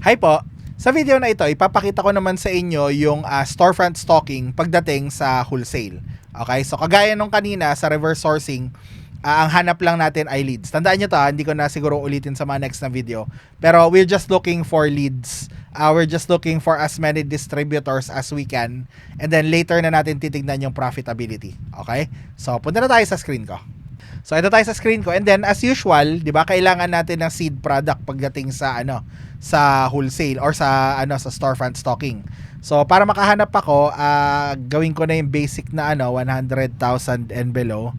Hi po! Sa video na ito, ipapakita ko naman sa inyo yung ah, storefront stocking pagdating sa wholesale. Okay? So, kagaya nung kanina sa reverse sourcing, ah, ang hanap lang natin ay leads. Tandaan nyo to, ah, hindi ko na siguro ulitin sa mga next na video. Pero we're just looking for leads. Ah, we're just looking for as many distributors as we can. And then later na natin titignan yung profitability. Okay? So, punta na tayo sa screen ko. So ito tayo sa screen ko and then as usual, 'di ba, kailangan natin ng seed product pagdating sa ano sa wholesale or sa ano sa storefront stocking. So para makahanap ako, ah, gawin ko na yung basic na ano 100,000 and below.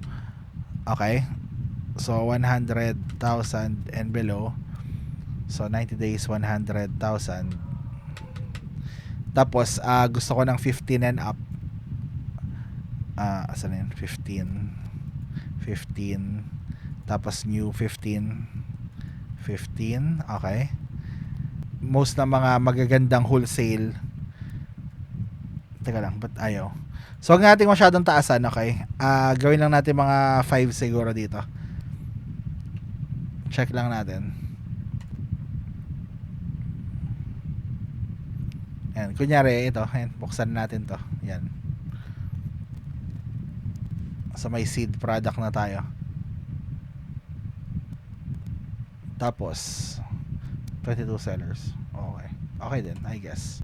Okay? So 100,000 and below. So 90 days 100,000. Tapos ah, gusto ko ng 15 and up. Ah, asan na yun? 15 15 tapos new 15 15 okay. Most na mga magagandang wholesale. Teka lang ba't ayaw? So huwag natin masyadong taasan okay? Ah gawin lang natin mga 5 siguro dito. Check lang natin. Yan kunyari ito yan, buksan natin to. Yan sa may seed product na tayo. Tapos 22 sellers. Okay. Okay din, I guess.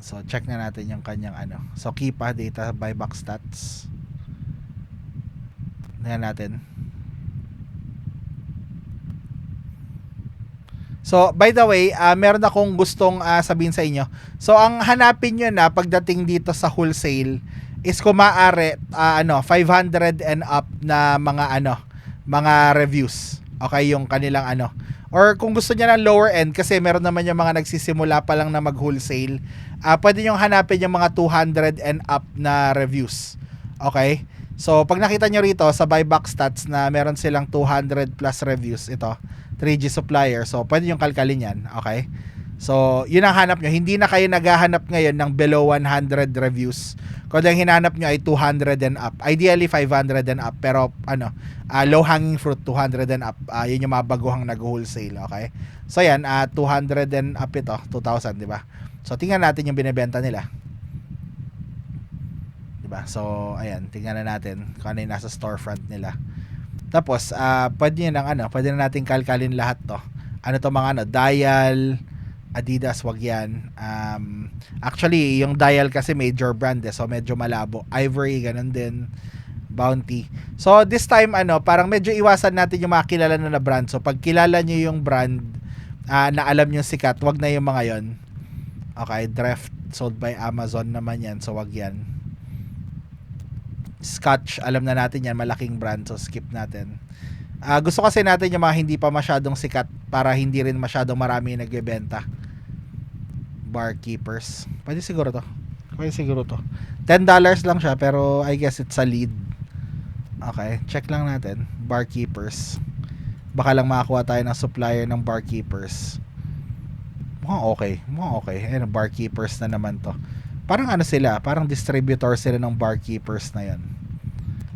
So check na natin yung kanyang ano. So Kipa data buyback stats. Tingnan natin. So, by the way, ah, meron akong gustong ah, sabihin sa inyo. So, ang hanapin nyo na pagdating dito sa wholesale is kung maaari, ah, ano, 500 and up na mga ano, mga reviews. Okay, yung kanilang ano. Or kung gusto niya ng lower end kasi meron naman yung mga nagsisimula pa lang na mag-wholesale, ah pwede niyo hanapin yung mga 200 and up na reviews. Okay? So, pag nakita nyo rito sa buyback stats na meron silang 200 plus reviews, ito, 3G supplier. So, pwede yung kalkalin yan. Okay? So, yun ang hanap nyo. Hindi na kayo naghahanap ngayon ng below 100 reviews. Kung ang hinanap nyo ay 200 and up. Ideally, 500 and up. Pero, ano, ah, low hanging fruit, 200 and up. Ah, yun yung mga baguhang nag-wholesale. Okay? So, yan, ah, 200 and up ito. 2,000, di ba? So, tingnan natin yung binibenta nila. Di ba? So, ayan, tingnan na natin kung ano yung nasa storefront nila. Tapos, ah pwede nyo ng ano, pwede na natin kalkalin lahat to. Ano to mga ano, dial, Adidas, wag yan. Um, actually, yung dial kasi major brand eh, so medyo malabo. Ivory, ganun din. Bounty. So, this time, ano, parang medyo iwasan natin yung mga kilala na na brand. So, pag kilala nyo yung brand ah, na alam nyo sikat, wag na yung mga yon. Okay, Draft sold by Amazon naman yan, so wag yan. Scotch, alam na natin yan, malaking brand, so skip natin. Ah, gusto kasi natin yung mga hindi pa masyadong sikat para hindi rin masyadong marami nagbebenta. Barkeepers. Pwede siguro to. Pwede siguro to. $10 lang siya pero I guess it's a lead. Okay, check lang natin. Barkeepers. Baka lang makakuha tayo ng supplier ng barkeepers. Mukhang okay. Mukhang okay. Ayun, barkeepers na naman to. Parang ano sila, parang distributor sila ng barkeepers na yan.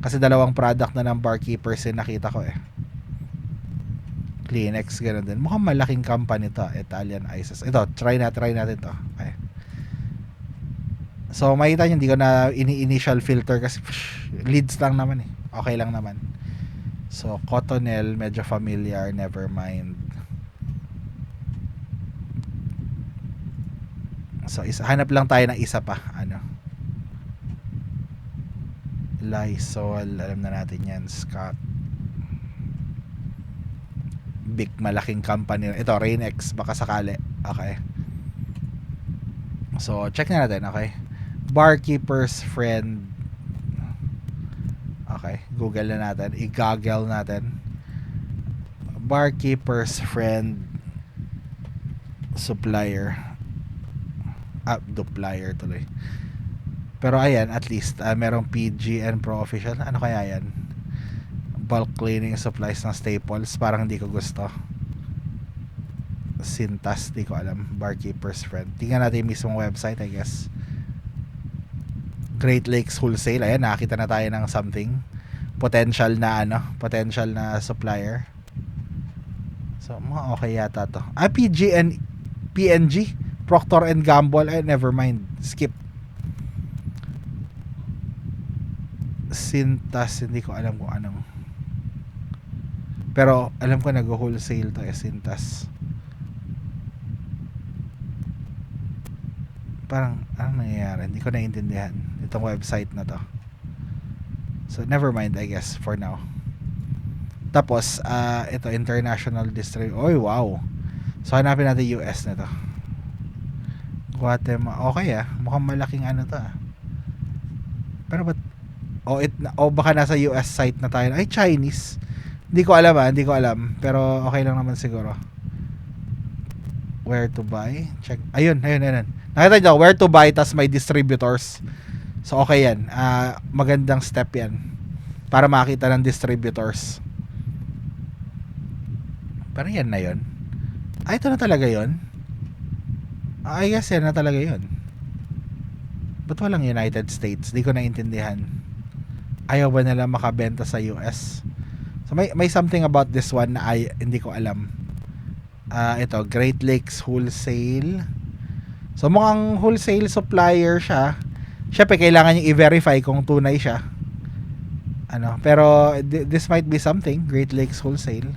Kasi dalawang product na ng barkeepers yung nakita ko eh. Kleenex, gano'n din. Mukhang malaking company to, Italian Ices. Ito, try na, try natin to. Okay. So, makita nyo, hindi ko na ini-initial filter kasi psh, leads lang naman eh. Okay lang naman. So, Cottonelle, medyo familiar, never mind. So, isa, hanap lang tayo ng isa pa. Ano? Lysol, alam na natin yan. Scott. Big, malaking company. Ito, Rainex, baka sakali. Okay. So, check na natin, okay? Barkeeper's friend. Okay, Google na natin. I-goggle natin. Barkeeper's friend supplier. Ah, duplier tuloy. Pero ayan, at least uh, merong PG and Pro official. Ano kaya yan? Bulk cleaning supplies ng staples. Parang hindi ko gusto. Sintas, di ko alam. Barkeeper's friend. Tingnan natin yung mismong website, I guess. Great Lakes Wholesale. Ayan, nakakita na tayo ng something. Potential na ano, potential na supplier. So, mga okay yata to. Ah, PG and PNG, Procter and Gamble, eh, never mind. Skip. Sintas, hindi ko alam kung anong. Pero alam ko nag-wholesale to eh, Sintas. Parang, anong nangyayari? Hindi ko naiintindihan itong website na to. So, never mind, I guess, for now. Tapos, ah ito, international distrib... Oy, wow. So, hanapin natin US na to. Guatemala. Okay ah. Mukhang malaking ano to ah. Pero ba't... O, it, o baka nasa US site na tayo. Ay, Chinese. Hindi ko alam ah. Hindi ko alam. Pero okay lang naman siguro. Where to buy? Check. Ayun, ayun, ayun. Nakita nyo, where to buy, tas may distributors. So, okay yan. Ah, magandang step yan. Para makita ng distributors. Pero yan na yon. Ah, ito na talaga yon. Ah, I guess yan na talaga yon. Ba't walang United States? Di ko naintindihan. Ayaw ba nila makabenta sa US? So may, may something about this one na ay, hindi ko alam. Ah, ito, Great Lakes Wholesale. So mukhang wholesale supplier siya. Syempre kailangan niyo i-verify kung tunay siya. Ano, pero th- this might be something, Great Lakes Wholesale.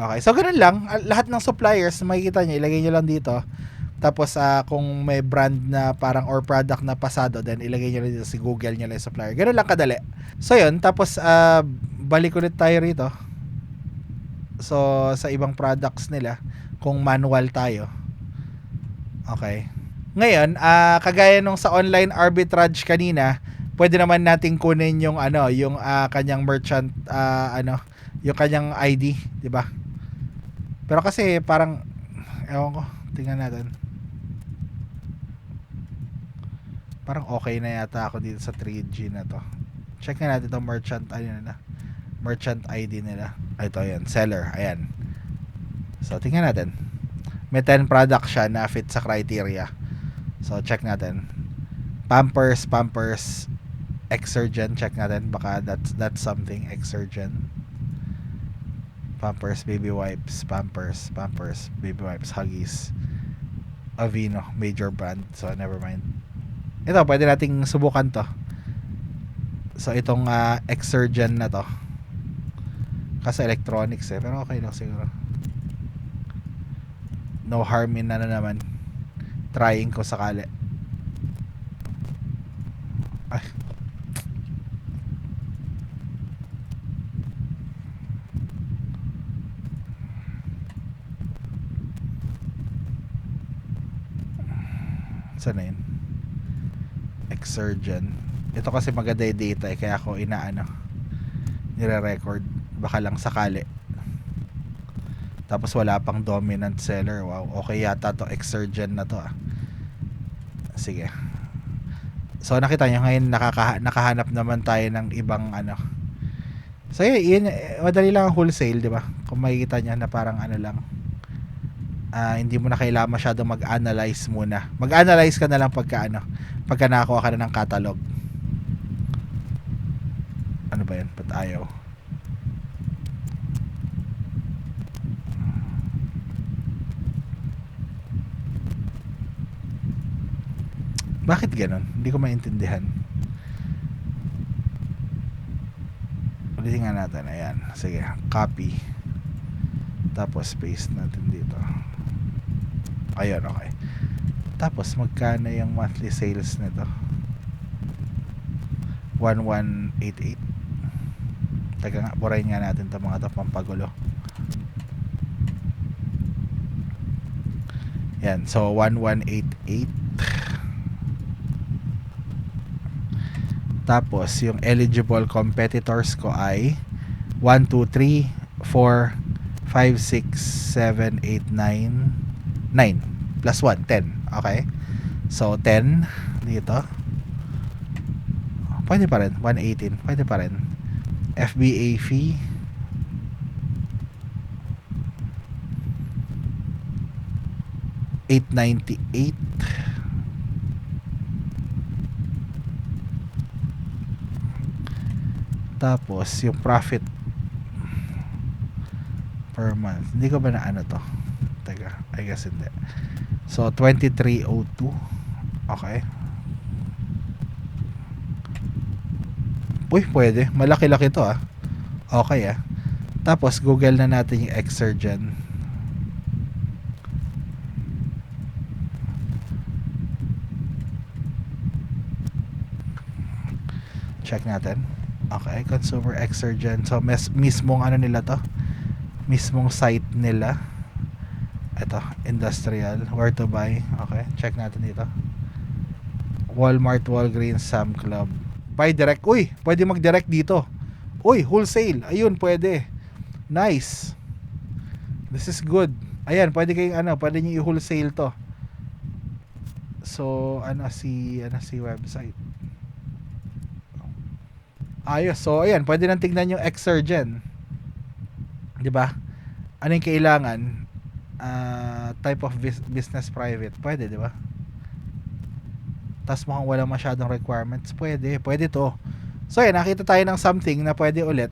Okay, so ganun lang. Ah, Lahat ng suppliers, makikita nyo, ilagay nyo lang dito. Tapos ah, kung may brand na parang or product na pasado, then ilagay nyo lang dito si Google nyo lang yung supplier. Ganun lang kadali. So yun, tapos ah, balik ulit tayo rito. So sa ibang products nila, kung manual tayo. Okay. Ngayon, ah kagaya nung sa online arbitrage kanina, pwede naman nating kunin yung ano, yung ah, kanyang merchant ah, ano, yung kanyang ID, 'di ba? Pero kasi parang ewan ko, tingnan natin. Parang okay na yata ako dito sa 3G na to. Check na natin itong merchant ano na. Merchant ID nila. Ito yan, seller. Ayan. So tingnan natin. May 10 product siya na fit sa criteria. So check natin. Pampers, Pampers, Exergen, check natin. Baka that's, that's something. Exergen. Pampers, baby wipes, Pampers, Pampers, baby wipes, Huggies, Aveeno, major brand. So, never mind. Ito, pwede nating subukan to. So, itong uh, Exergen na to. Kasi electronics eh. Pero okay lang siguro. No harm in na naman. Trying ko sakali. Ay. Saan na yun? Exergen. Ito kasi maganda yung data eh, kaya ako inaano nire-record. Baka lang sakali. Tapos wala pang dominant seller. Wow, okay yata to Exergen na to ah. Sige. So nakita nyo ngayon nakaka nakahanap naman tayo ng ibang ano. So yun, madali lang ang wholesale, di ba? Kung makikita nyo na parang ano lang. Ah, hindi mo na kailangan masyadong mag-analyze muna. Mag-analyze ka na lang pagka ano, pagka nakakuha ka na ng catalog. Ano ba yan? Ba't ayaw? Bakit ganon? Hindi ko maintindihan. Ulitin nga natin. Ayan. Sige. Copy. Tapos paste natin dito. Ayun, okay. Tapos magkano yung monthly sales nito? 1188. Taga nga, burahin nga natin itong mga to pampagulo. Yan, so 1188. Tapos, yung eligible competitors ko ay 1, 2, 3, 4, 5, 6, 7, 8, 9, 9. Plus 1, 10. Okay? So, 10 dito. Pwede pa rin. 118. Pwede pa rin. FBA fee. Eight ninety eight. Tapos, yung profit per month. Hindi ko ba na ano to? teka. I guess hindi. So, 2302. Okay. Uy, pwede. Malaki-laki to ah. Okay ah. Tapos, google na natin yung Exergen. Check natin. Okay, consumer Exergen. So, mes mismong ano nila to? Mismong site nila. Ito, industrial. Where to buy. Okay, check natin dito. Walmart, Walgreens, Sam Club. Buy direct. Uy, pwede mag-direct dito. Uy, wholesale. Ayun, pwede. Nice. This is good. Ayan, pwede kayong ano, pwede niyo i-wholesale to. So, ano si ano si website. Ayos. So, ayan, pwede nang tignan yung Exergen. 'Di ba? Ano yung kailangan? Ah, type of bus- business private. Pwede, 'di ba? Tapos mukhang wala masyadong requirements. Pwede, pwede to. So, ayan, nakita tayo ng something na pwede ulit.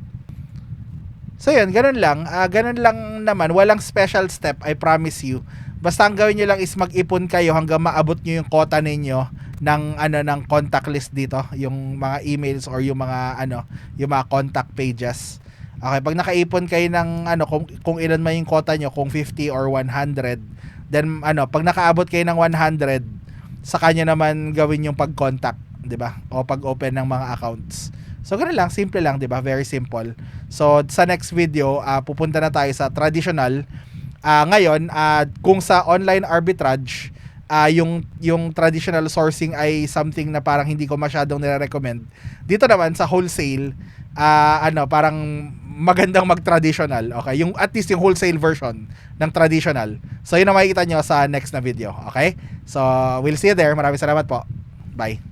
So, yun, ganun lang. Ah, ganun lang naman. Walang special step, I promise you. Basta ang gawin nyo lang is mag-ipon kayo hanggang maabot nyo yung quota ninyo ng ano ng contact list dito, yung mga emails or yung mga ano, yung mga contact pages. Okay, pag nakaipon kayo ng ano kung, kung ilan man yung quota nyo, kung 50 or 100, then ano, pag nakaabot kayo ng 100, sa kanya naman gawin yung pag-contact, 'di ba? O pag-open ng mga accounts. So ganun lang, simple lang, 'di ba? Very simple. So sa next video, ah, pupunta na tayo sa traditional Ah, ngayon, ah, kung sa online arbitrage, ah, yung yung traditional sourcing ay something na parang hindi ko masyadong nire-recommend. Dito naman sa wholesale, ah, ano, parang magandang mag-traditional. Okay? Yung at least yung wholesale version ng traditional. So yun ang makikita nyo sa next na video. Okay? So we'll see you there. Maraming salamat po. Bye.